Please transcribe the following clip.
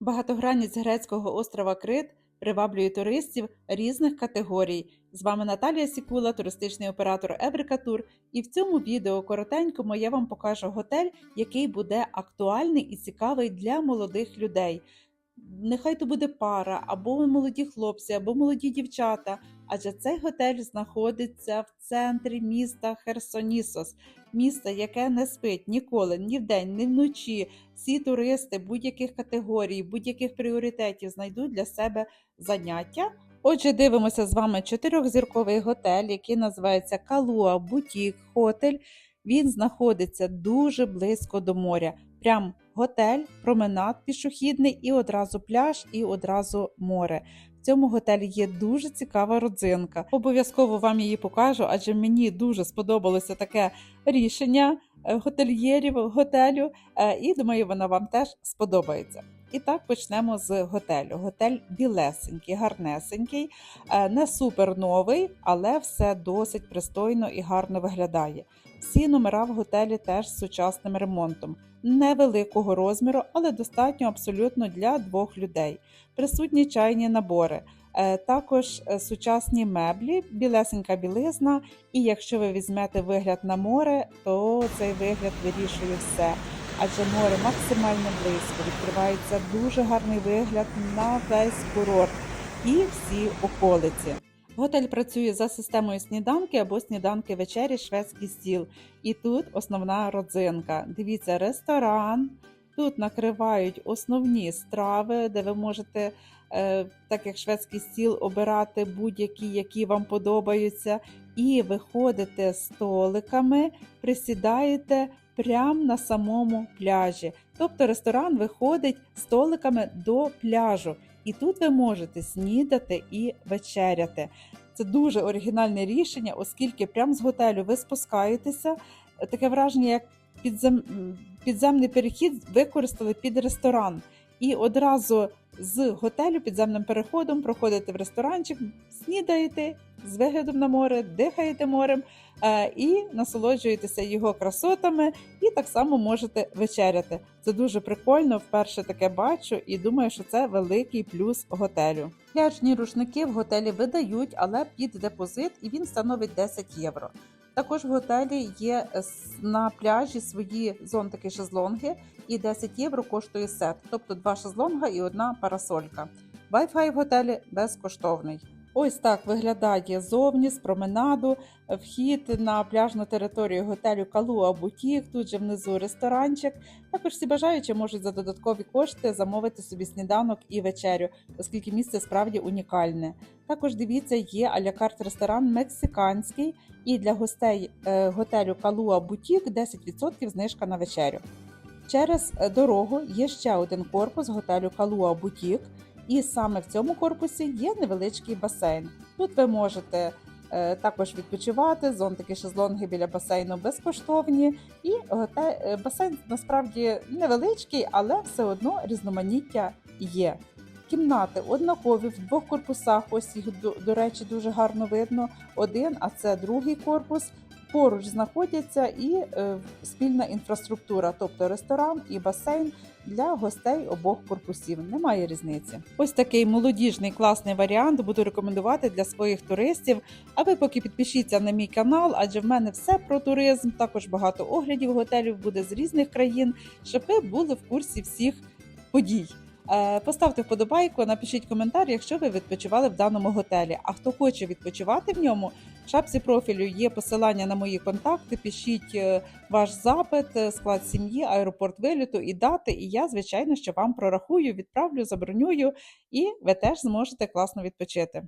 Багатогранність грецького острова Крит приваблює туристів різних категорій. З вами Наталія Сікула, туристичний оператор Еврика Тур. І в цьому відео коротенькому я вам покажу готель, який буде актуальний і цікавий для молодих людей. Нехай то буде пара, або молоді хлопці, або молоді дівчата. Адже цей готель знаходиться в центрі міста Херсонісос, місто, яке не спить ніколи, ні вдень, ні вночі. Всі туристи будь-яких категорій, будь-яких пріоритетів знайдуть для себе заняття. Отже, дивимося з вами чотирьохзірковий готель, який називається Калуа Бутік Хотель. Він знаходиться дуже близько до моря. Прям готель, променад пішохідний, і одразу пляж, і одразу море. В цьому готелі є дуже цікава родзинка. Обов'язково вам її покажу, адже мені дуже сподобалося таке рішення е, готельєрів готелю, е, і думаю, вона вам теж сподобається. І так почнемо з готелю. Готель білесенький, гарнесенький, е, не супер новий, але все досить пристойно і гарно виглядає. Всі номера в готелі теж з сучасним ремонтом, невеликого розміру, але достатньо абсолютно для двох людей. Присутні чайні набори, е, також е, сучасні меблі, білесенька білизна. І якщо ви візьмете вигляд на море, то цей вигляд вирішує все. Адже море максимально близько, відкривається дуже гарний вигляд на весь курорт і всі околиці. Готель працює за системою сніданки або сніданки вечері шведський стіл. І тут основна родзинка. Дивіться, ресторан. Тут накривають основні страви, де ви можете, е, так як шведський стіл, обирати будь-які, які вам подобаються, і виходите столиками, присідаєте прямо на самому пляжі. Тобто ресторан виходить столиками до пляжу. І тут ви можете снідати і вечеряти. Це дуже оригінальне рішення, оскільки прямо з готелю ви спускаєтеся. Таке враження, як підзем... підземний перехід використали під ресторан. І одразу з готелю підземним переходом проходите в ресторанчик, снідаєте з виглядом на море, дихаєте морем е, і насолоджуєтеся його красотами, і так само можете вечеряти. Це дуже прикольно. Вперше таке бачу, і думаю, що це великий плюс готелю. Пляжні рушники в готелі видають, але під депозит, і він становить 10 євро. Також в готелі є на пляжі свої зонтики шезлонги, і 10 євро коштує сет, тобто два шезлонга і одна парасолька. Wi-Fi в готелі безкоштовний. Ось так виглядає зовні з променаду, вхід на пляжну територію готелю Калуа Бутік, тут же внизу ресторанчик. Також всі бажаючі можуть за додаткові кошти замовити собі сніданок і вечерю, оскільки місце справді унікальне. Також дивіться, є алякарт ресторан мексиканський, і для гостей е, готелю Калуа Бутік 10% знижка на вечерю. Через е, дорогу є ще один корпус готелю Калуа Бутік. І саме в цьому корпусі є невеличкий басейн. Тут ви можете е, також відпочивати, зонтики шезлонги біля басейну безкоштовні. І е, басейн насправді невеличкий, але все одно різноманіття є. Кімнати однакові в двох корпусах. Ось їх до речі, дуже гарно видно. Один, а це другий корпус. Поруч знаходяться і е, спільна інфраструктура, тобто ресторан і басейн для гостей обох корпусів. Немає різниці. Ось такий молодіжний класний варіант буду рекомендувати для своїх туристів. А ви поки підпишіться на мій канал, адже в мене все про туризм. Також багато оглядів готелів буде з різних країн, щоб ви були в курсі всіх подій. Е, поставте вподобайку, напишіть коментар, якщо ви відпочивали в даному готелі. А хто хоче відпочивати в ньому, в шапці профілю є посилання на мої контакти. Пишіть е, ваш запит, е, склад сім'ї, аеропорт виліту і дати. І я, звичайно, що вам прорахую, відправлю, забронюю, і ви теж зможете класно відпочити.